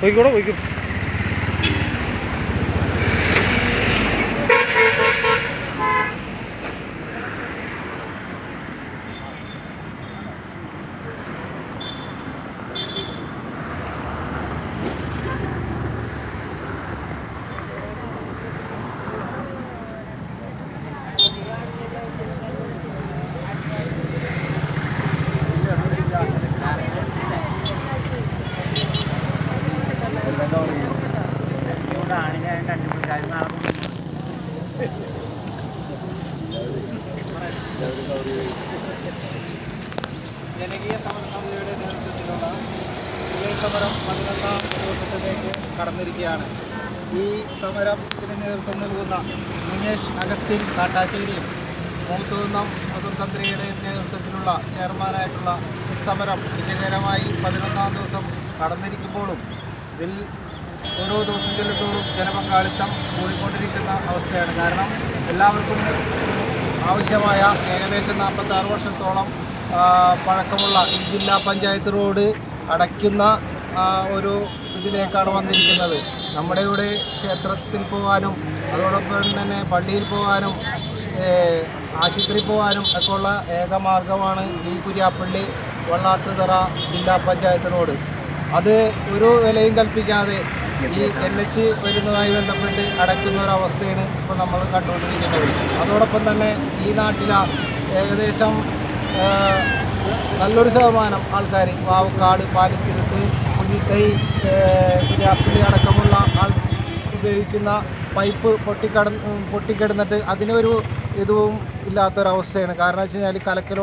പോയിക്കോടെ പോയിക്കോ ജനകീയ സമര സമിതിയുടെ നേതൃത്വത്തിലുള്ള വിജയ സമരം പതിനൊന്നാം ദിവസത്തിലേക്ക് കടന്നിരിക്കുകയാണ്. ഈ സമരത്തിന് നേതൃത്വം നൽകുന്ന മുനേഷ് അഗസ്റ്റിൻ കാട്ടാശ്ശേരിയും മൂത്തുകുന്നം സ്വതന്ത്രയുടെ നേതൃത്വത്തിലുള്ള ചെയർമാനായിട്ടുള്ള ഈ സമരം വിജയകരമായി പതിനൊന്നാം ദിവസം കടന്നിരിക്കുമ്പോഴും ഇതിൽ ഓരോ ദിവസത്തിലും ചെല്ലുന്തോറും ജനപങ്കാളിത്തം കൂടിക്കൊണ്ടിരിക്കുന്ന അവസ്ഥയാണ്. കാരണം എല്ലാവർക്കും ആവശ്യമായ ഏകദേശം നാൽപ്പത്താറ് വർഷത്തോളം പഴക്കമുള്ള ഈ ജില്ലാ പഞ്ചായത്ത് റോഡ് അടയ്ക്കുന്ന ഒരു ഇതിലേക്കാണ് വന്നിരിക്കുന്നത്. നമ്മുടെ ഇവിടെ ക്ഷേത്രത്തിൽ പോകാനും അതോടൊപ്പം തന്നെ പള്ളിയിൽ പോകാനും ആശുപത്രി പോകാനും ഒക്കെ ഉള്ള ഏക മാർഗമാണ് ഈ കുര്യാപ്പള്ളി വള്ളാട്ടുതറ ജില്ലാ പഞ്ചായത്ത് റോഡ്. അത് ഒരു വിലയും കൽപ്പിക്കാതെ ഈ എൻ എച്ച് വരുന്നതുമായി ബന്ധപ്പെട്ട് അടയ്ക്കുന്ന ഒരു അവസ്ഥയാണ് ഇപ്പോൾ നമ്മൾ കണ്ടുകൊണ്ടിരിക്കുന്നത് അതോടൊപ്പം തന്നെ ഈ നാട്ടിലെ ഏകദേശം നല്ലൊരു ശതമാനം ആൾക്കാർ വാവക്കാട് പാലത്തിരുത്ത് കുഞ്ഞിക്കൈ രാത്രി അടക്കമുള്ള ആൾ ഉപയോഗിക്കുന്ന പൈപ്പ് പൊട്ടിക്കട പൊട്ടിക്കിടന്നിട്ട് അതിനൊരു ഇതും ഇല്ലാത്തൊരവസ്ഥയാണ്. കാരണം വെച്ച് കഴിഞ്ഞാൽ കലക്കൽ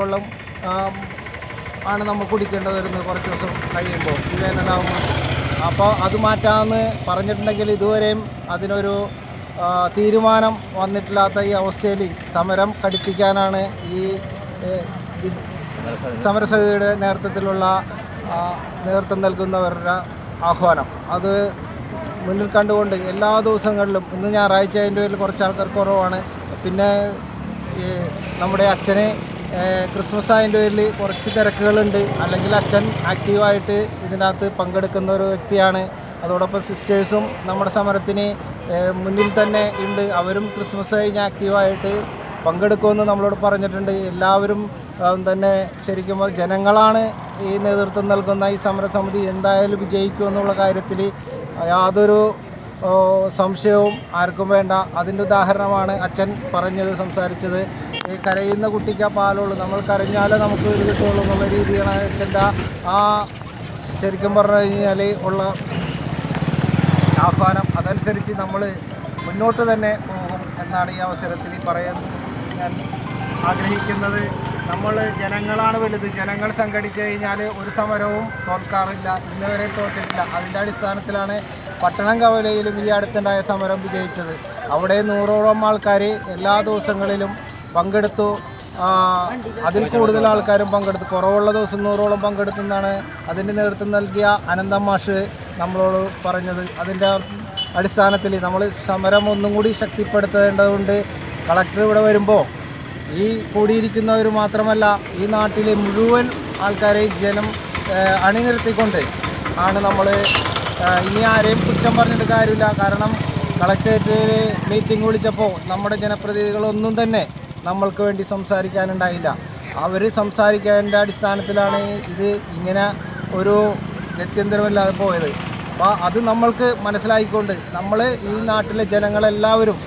ആണ് നമ്മൾ കുടിക്കേണ്ടത് വരുന്നത് കുറച്ച് ദിവസം കഴിയുമ്പോൾ. വേനലാകുമ്പോൾ അപ്പോൾ അത് മാറ്റാമെന്ന് പറഞ്ഞിട്ടുണ്ടെങ്കിൽ ഇതുവരെയും അതിനൊരു തീരുമാനം വന്നിട്ടില്ലാത്ത ഈ അവസ്ഥയിൽ സമരം കടുപ്പിക്കാനാണ് ഈ സമരസമിതിയുടെ നേതൃത്വത്തിലുള്ള നേതൃത്വം നൽകുന്നവരുടെ ആഹ്വാനം. അത് മുന്നിൽ കണ്ടുകൊണ്ട് എല്ലാ ദിവസങ്ങളിലും ഇന്ന് ഞായറാഴ്ച അതിന്റെ പേരിൽ കുറച്ച് ആൾക്കാർ കുറവാണ്. പിന്നെ നമ്മുടെ അച്ഛന് ക്രിസ്മസ് അതിന്റെ പേരിൽ കുറച്ച് തിരക്കുകളുണ്ട്. അല്ലെങ്കിൽ അച്ഛൻ ആക്റ്റീവായിട്ട് ഇതിനകത്ത് പങ്കെടുക്കുന്ന ഒരു വ്യക്തിയാണ്. അതോടൊപ്പം സിസ്റ്റേഴ്സും നമ്മുടെ സമരത്തിന് മുന്നിൽ തന്നെ ഉണ്ട്. അവരും ക്രിസ്മസ് കഴിഞ്ഞ് ആക്റ്റീവായിട്ട് പങ്കെടുക്കുമെന്ന് നമ്മളോട് പറഞ്ഞിട്ടുണ്ട്. എല്ലാവരും തന്നെ ശരിക്കും ജനങ്ങളാണ് ഈ നേതൃത്വം നൽകുന്ന ഈ സമരസമിതി എന്തായാലും വിജയിക്കുമെന്നുള്ള കാര്യത്തിൽ യാതൊരു സംശയവും ആർക്കും വേണ്ട. അതിന്റെ ഉദാഹരണമാണ് അച്ഛൻ പറഞ്ഞത് സംസാരിച്ചത്. ഈ കരയുന്ന കുട്ടിക്ക് ആ പാലുള്ളൂ. നമ്മൾ കരഞ്ഞാലേ നമുക്ക് കിട്ടുള്ളൂ എന്നുള്ള രീതിയാണ് അച്ഛന്റെ ആ ശരിക്കും പറഞ്ഞു കഴിഞ്ഞാൽ ഉള്ള ആഹ്വാനം. അതനുസരിച്ച് നമ്മൾ മുന്നോട്ട് തന്നെ പോകും എന്നാണ് ഈ അവസരത്തിൽ പറയാൻ ഞാൻ ആഗ്രഹിക്കുന്നത്. നമ്മൾ ജനങ്ങളാണ് വലുത്. ജനങ്ങൾ സംഘടിച്ചു കഴിഞ്ഞാൽ ഒരു സമരവും തോൽക്കാറില്ല. ഇന്നവരെ തോറ്റിട്ടില്ല. അതിന്റെ അടിസ്ഥാനത്തിലാണ് പട്ടണം കവലയിലും ഈ അടുത്തുണ്ടായ സമരം വിജയിച്ചത്. അവിടെ നൂറോളം ആൾക്കാർ എല്ലാ ദിവസങ്ങളിലും പങ്കെടുത്തു. അതിൽ കൂടുതൽ ആൾക്കാരും പങ്കെടുത്തു. കുറവുള്ള ദിവസം നൂറോളം പങ്കെടുത്തെന്നാണ് അതിന്റെ നേതൃത്വം നൽകിയ അനന്തം മാഷ് നമ്മളോട് പറഞ്ഞത്. അതിന്റെ അടിസ്ഥാനത്തിൽ നമ്മൾ സമരം ഒന്നും കൂടി ശക്തിപ്പെടുത്തേണ്ടതുണ്ട്. കളക്ടർ ഇവിടെ വരുമ്പോൾ ഈ കൂടിയിരിക്കുന്നവർ മാത്രമല്ല ഈ നാട്ടിലെ മുഴുവൻ ആൾക്കാരെയും ജനം അണിനിരത്തിക്കൊണ്ട് ആണ് നമ്മൾ ഇനി ആരെയും കുറ്റം പറഞ്ഞിട്ട് കാര്യമില്ല. കാരണം കളക്ടറേറ്റിൽ മീറ്റിംഗ് വിളിച്ചപ്പോൾ നമ്മുടെ ജനപ്രതിനിധികളൊന്നും തന്നെ നമ്മൾക്ക് വേണ്ടി സംസാരിക്കാനുണ്ടായില്ല. അവർ സംസാരിക്കാന്റെ അടിസ്ഥാനത്തിലാണ് ഇത് ഇങ്ങനെ ഒരു ഗത്യന്തരമില്ലാതെ പോയത്. അപ്പോൾ അത് നമ്മൾക്ക് മനസ്സിലായിക്കൊണ്ട് നമ്മൾ ഈ നാട്ടിലെ ജനങ്ങളെല്ലാവരും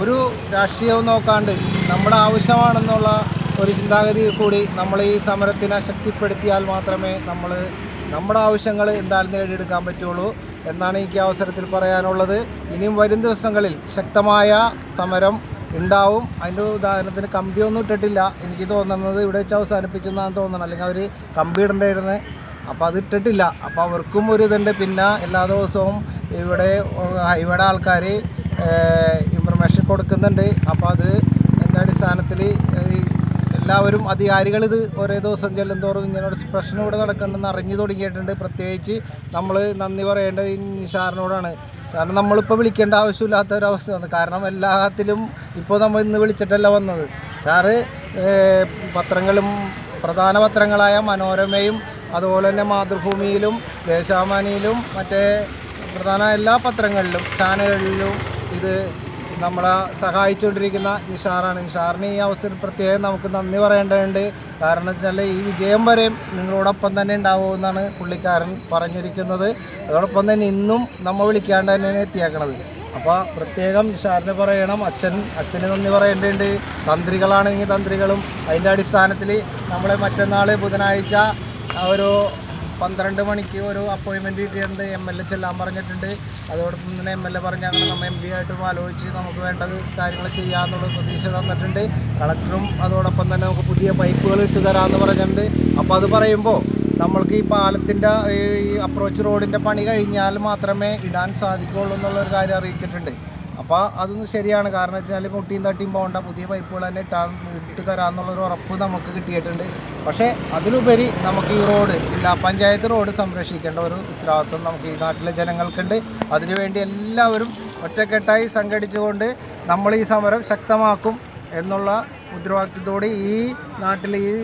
ഒരു രാഷ്ട്രീയവും നോക്കാണ്ട് നമ്മുടെ ആവശ്യമാണെന്നുള്ള ഒരു ചിന്താഗതി കൂടി നമ്മൾ ഈ സമരത്തിനെ ശക്തിപ്പെടുത്തിയാൽ മാത്രമേ നമ്മൾ നമ്മുടെ ആവശ്യങ്ങൾ എന്തായാലും നേടിയെടുക്കാൻ പറ്റുള്ളൂ എന്നാണ് എനിക്ക് അവസരത്തിൽ പറയാനുള്ളത്. ഇനിയും വരും ദിവസങ്ങളിൽ ശക്തമായ സമരം ഉണ്ടാവും. അതിന്റെ ഉദാഹരണത്തിന് കമ്പിയൊന്നും ഇട്ടിട്ടില്ല. എനിക്ക് തോന്നുന്നത് ഇവിടെ വെച്ച് അവസാനിപ്പിച്ചെന്നാണ് തോന്നുന്നത് അല്ലെങ്കിൽ അവർ കമ്പി ഇടണ്ടായിരുന്നത് അപ്പോൾ അത് ഇട്ടിട്ടില്ല. അപ്പോൾ അവർക്കും ഒരു ഇതുണ്ട്. പിന്നെ എല്ലാ ദിവസവും ഇവിടെ ഹൈവേയുടെ ആൾക്കാർ ഇൻഫർമേഷൻ കൊടുക്കുന്നുണ്ട്. അപ്പോൾ അത് എന്റെ അടിസ്ഥാനത്തിൽ എല്ലാവരും അധികാരികൾ ഇത് ഓരോ ദിവസം ചെല്ലുന്തോറും ഇങ്ങനെ ഒരു പ്രശ്നം ഇവിടെ നടക്കുന്നുണ്ടെന്ന് അറിഞ്ഞു തുടങ്ങിയിട്ടുണ്ട്. പ്രത്യേകിച്ച് നമ്മൾ നന്ദി പറയേണ്ടത് നിഷാറിനോടാണ്. കാരണം നമ്മളിപ്പോൾ വിളിക്കേണ്ട ആവശ്യമില്ലാത്ത ഒരു അവസ്ഥ വന്നു കാരണം എല്ലാത്തിലും ഇപ്പോൾ നമ്മൾ ഇന്ന് വിളിച്ചിട്ടല്ല വന്നത്. സാറ് പത്രങ്ങളും പ്രധാന പത്രങ്ങളായ മനോരമയും അതുപോലെ തന്നെ മാതൃഭൂമിയിലും ദേശാമാനിയിലും മറ്റേ പ്രധാന എല്ലാ പത്രങ്ങളിലും ചാനലുകളിലും ഇത് നമ്മളെ സഹായിച്ചുകൊണ്ടിരിക്കുന്ന നിഷാറാണ്. നിഷാറിന് ഈ അവസരം പ്രത്യേകം നമുക്ക് നന്ദി പറയേണ്ടതുണ്ട്. കാരണം വെച്ചാൽ ഈ വിജയം വരെയും നിങ്ങളോടൊപ്പം തന്നെ ഉണ്ടാവുമെന്നാണ് പുള്ളിക്കാരൻ പറഞ്ഞിരിക്കുന്നത്. അതോടൊപ്പം തന്നെ ഇന്നും നമ്മൾ വിളിക്കാണ്ട് തന്നെയാണ് എത്തിയേക്കണത്. അപ്പോൾ പ്രത്യേകം നിഷാറിന് പറയണം. അച്ഛൻ അച്ഛന് നന്ദി പറയേണ്ടതുണ്ട്. തന്ത്രികളാണെങ്കിൽ തന്ത്രികളും. അതിന്റെ അടിസ്ഥാനത്തിൽ നമ്മളെ മറ്റന്നാൾ ബുധനാഴ്ച ഒരു പന്ത്രണ്ട് മണിക്ക് ഒരു അപ്പോയിൻമെന്റ് കിട്ടിയിട്ടുണ്ട്. എം എൽ എ ചെല്ലാൻ പറഞ്ഞിട്ടുണ്ട്. അതോടൊപ്പം തന്നെ എം എൽ എ പറഞ്ഞ അങ്ങനെ നമ്മൾ എം പി ആയിട്ടും ആലോചിച്ച് നമുക്ക് വേണ്ടത് കാര്യങ്ങൾ ചെയ്യാമെന്നുള്ള പ്രതീക്ഷ തന്നിട്ടുണ്ട്. കളക്ടറും അതോടൊപ്പം തന്നെ നമുക്ക് പുതിയ പൈപ്പുകൾ ഇട്ട് തരാമെന്ന് പറഞ്ഞിട്ടുണ്ട്. അപ്പോൾ അത് പറയുമ്പോൾ നമ്മൾക്ക് ഈ പാലത്തിന്റെ ഈ അപ്രോച്ച് റോഡിന്റെ പണി കഴിഞ്ഞാൽ മാത്രമേ ഇടാൻ സാധിക്കുകയുള്ളൂ എന്നുള്ളൊരു കാര്യം അറിയിച്ചിട്ടുണ്ട്. അപ്പോൾ അതൊന്നും ശരിയാണ്. കാരണം വെച്ചാൽ മുട്ടിയും തട്ടിയും പോകേണ്ട പുതിയ പൈപ്പുകൾ തന്നെ ഇട്ടാൻ ഇട്ട് ഒരു ഉറപ്പ് നമുക്ക് കിട്ടിയിട്ടുണ്ട്. പക്ഷേ അതിലുപരി നമുക്ക് ഈ റോഡ് ജില്ലാ പഞ്ചായത്ത് റോഡ് സംരക്ഷിക്കേണ്ട ഒരു ഉത്തരവാദിത്വം നമുക്ക് ഈ നാട്ടിലെ ജനങ്ങൾക്കുണ്ട്. അതിനുവേണ്ടി എല്ലാവരും ഒറ്റക്കെട്ടായി സംഘടിച്ചുകൊണ്ട് നമ്മൾ ഈ സമരം ശക്തമാക്കും എന്നുള്ള ഉത്തരവാദിത്വത്തോടെ ഈ നാട്ടിലെ ഈ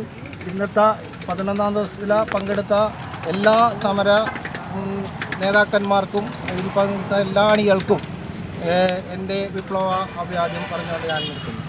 ഇന്നത്തെ പതിനൊന്നാം ദിവസത്തില പങ്കെടുത്ത എല്ലാ സമര നേതാക്കന്മാർക്കും ഇതിൽ പങ്കെടുത്ത എല്ലാ അണികൾക്കും എന്റെ വിപ്ലവ അഭിവാദ്യം പറഞ്ഞുകൊണ്ട് ഞാൻ നിർത്തുന്നു.